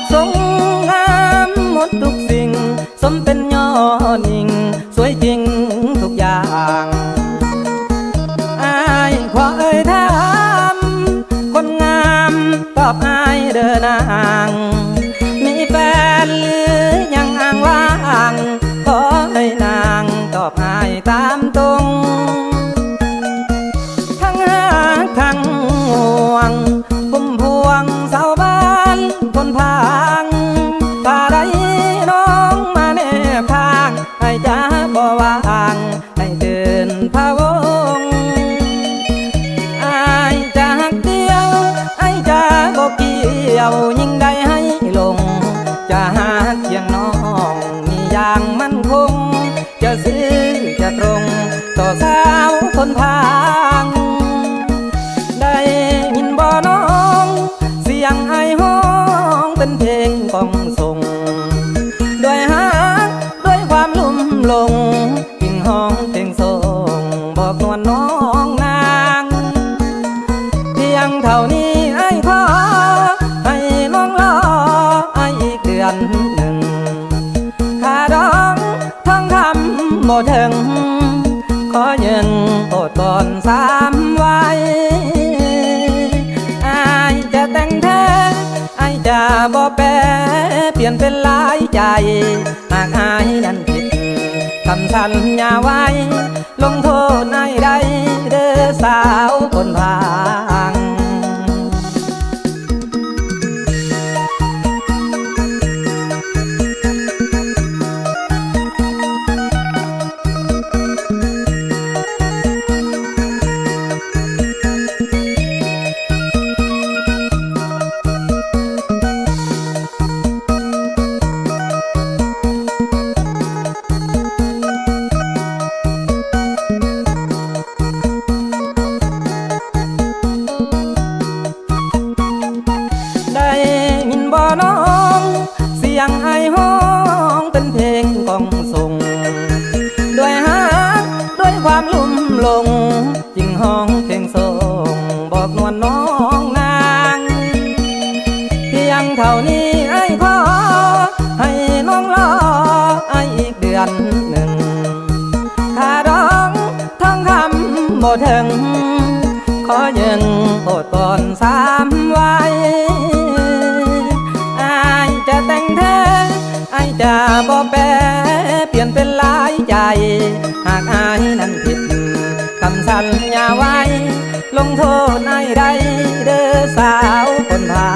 ดทุกสิ่ง สมเป็นยอดหญิง สวยจริงทุกอย่างอายขอเอ่ยถามคนงามตอบอายเดินนาง มีแฟนหรือยังอ้างว่าง ขอให้นางตอบอายตามตรง ทั้งหักทั้งห่วงา ลุ่มหลงกิ่งห้องเพลงส่งบอกนวลน้องนางเพียงเท่านี้ไอ้ขอให้น้องรอไอ้อีกเดือนหนึ่งค่าดองทองคำบ่ถึง ขอเงินโอดก่อนสามไว้อายจะแต่งแท้ไอายจะบ่แปรเปลี่ยนเป็นหลายใจหากอายนั้น คำสัญญาไว้ ลงโทษนายใดเด้อสาวคนพา องเป็นเพลงกองส่ง ด้วยฮักด้วยความลุ่มหลงจิงห้องเพลงส่ง บอกนวลน้องนาง เพียงเท่านี้ไอ้ขอให้น้องรอไอ้อีกเดือนหนึ่งค่าดองทองคำบ่ถึงขอเงินโอดก่อนสามไว้ ไอายจะบ่แปรเปลี่ยนเป็นหลายใจ หากอายนั้นผิดคำสัญญาไว้ ลงโทษนายใดเด้อสาวคนพา